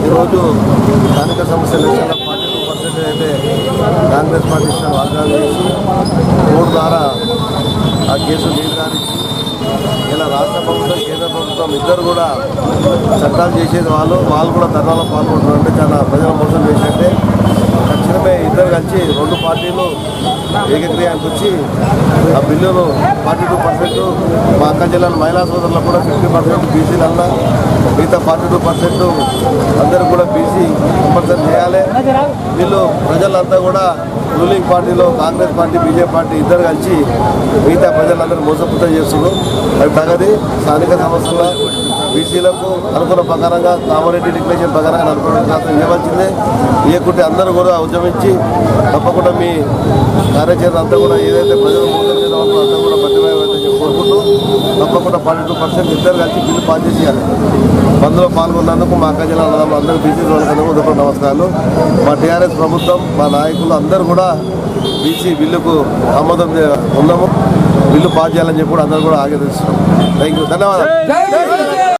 ఈరోజు స్థానిక సమస్యలు చాలా ఫార్టీ టూ పర్సెంట్ అయితే కాంగ్రెస్ పార్టీ ఇచ్చిన వాగ్దానం చేసి కోర్టు ద్వారా ఆ కేసు నిర్ధారించి ఇలా రాష్ట్ర ప్రభుత్వం కేంద్ర ప్రభుత్వం ఇద్దరు కూడా చట్టాలు చేసేది వాళ్ళు వాళ్ళు కూడా ధర్నాలో పాల్గొంటున్నారు అంటే చాలా ప్రజల మోసం ఇద్దరు రెండు పార్టీలు ఏకగ్రీయానికి వచ్చి ఆ బిల్లును ఫార్టీ టూ పర్సెంట్ మా అక్క జిల్లాల మహిళా సోదరులకు కూడా ఫిఫ్టీ పర్సెంట్ బీసీలల్లా మిగతా ఫార్టీ టూ పర్సెంట్ అందరూ కూడా బీసీ కంపల్సరీ చేయాలి. వీళ్ళు ప్రజలంతా కూడా రూలింగ్ పార్టీలో కాంగ్రెస్ పార్టీ బీజేపీ పార్టీ ఇద్దరు కలిసి మిగతా ప్రజలందరూ మోసపుతం చేస్తున్నారు. అది తగది స్థానిక సమస్యల బీసీలకు అనుకున్న ప్రకారంగా కామారెడ్డి డిక్లరేషన్ ప్రకారంగా అనుకున్న శాతం ఇవ్వాల్సిందే ఇవ్వకుంటే అందరూ కూడా ఉద్యమించి తప్పకుండా మీ కార్యాచరణ అంతా కూడా ఏదైతే ప్రజలు అంతా కూడా ప్రతిభావంతం కోరుకుంటూ తప్పకుండా ఫార్టీ టూ పర్సెంట్ ఇద్దరు కలిసి బిల్లు పాస్ చేసేయాలి. బంద్లో పాల్గొన్నందుకు మా అక్క జిల్లా అందరూ బీసీ వాళ్ళకందరూ ఉదయం నమస్కారాలు. మా టీఆర్ఎస్ ప్రభుత్వం మా నాయకులు అందరూ కూడా బీసీ బిల్లుకు ఆమోదం ఉన్నాము బిల్లు పాస్ చేయాలని చెప్పి కూడా అందరూ కూడా ఆగ్రహిస్తున్నాం థ్యాంక్ యూ ధన్యవాదాలు